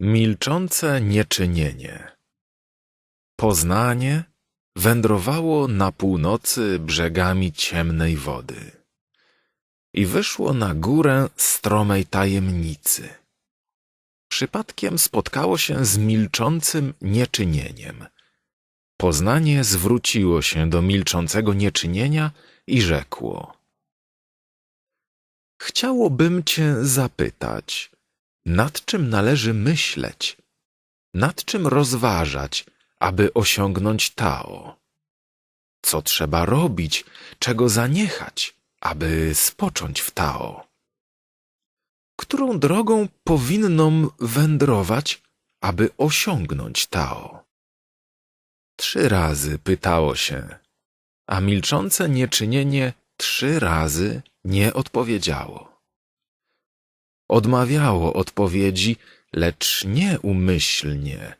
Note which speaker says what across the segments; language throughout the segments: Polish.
Speaker 1: Milczące nieczynienie Poznanie wędrowało na północy brzegami ciemnej wody i wyszło na górę stromej tajemnicy. Przypadkiem spotkało się z milczącym nieczynieniem. Poznanie zwróciło się do milczącego nieczynienia i rzekło: Chciałobym cię zapytać, nad czym należy myśleć, nad czym rozważać, aby osiągnąć Tao? Co trzeba robić, czego zaniechać, aby spocząć w Tao? Którą drogą powinną wędrować, aby osiągnąć Tao? Trzy razy pytało się, a milczące nieczynienie trzy razy nie odpowiedziało. Odmawiało odpowiedzi, lecz nie umyślnie,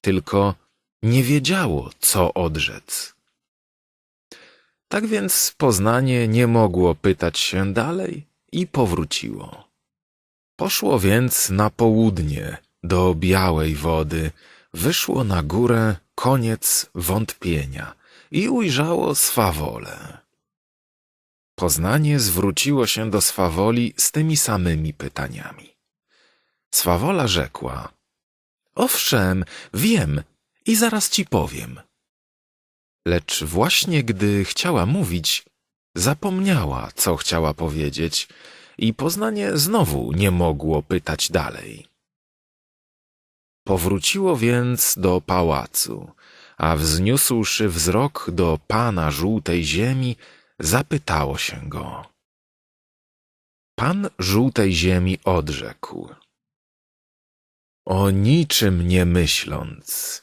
Speaker 1: tylko nie wiedziało, co odrzec. Tak więc poznanie nie mogło pytać się dalej i powróciło. Poszło więc na południe, do białej wody, wyszło na górę koniec wątpienia i ujrzało swawolę. Poznanie zwróciło się do swawoli z tymi samymi pytaniami. Swawola rzekła: Owszem, wiem i zaraz ci powiem. Lecz właśnie gdy chciała mówić, zapomniała, co chciała powiedzieć, i poznanie znowu nie mogło pytać dalej. Powróciło więc do pałacu, a wzniósłszy wzrok do pana żółtej ziemi, zapytało się go. Pan żółtej ziemi odrzekł. O niczym nie myśląc,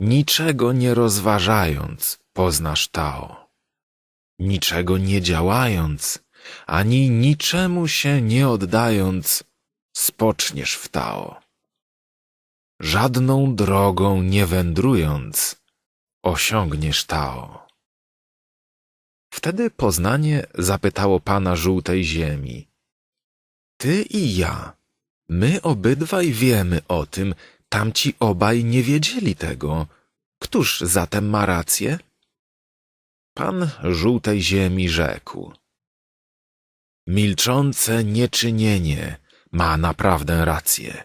Speaker 1: niczego nie rozważając, poznasz Tao. Niczego nie działając, ani niczemu się nie oddając, spoczniesz w Tao. Żadną drogą nie wędrując, osiągniesz Tao. Wtedy poznanie zapytało pana żółtej ziemi. Ty i ja, my obydwaj wiemy o tym, tamci obaj nie wiedzieli tego. Któż zatem ma rację? Pan żółtej ziemi rzekł. Milczące nieczynienie ma naprawdę rację.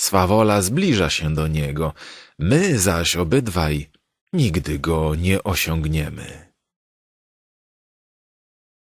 Speaker 1: Swawola zbliża się do niego, my zaś obydwaj nigdy go nie osiągniemy.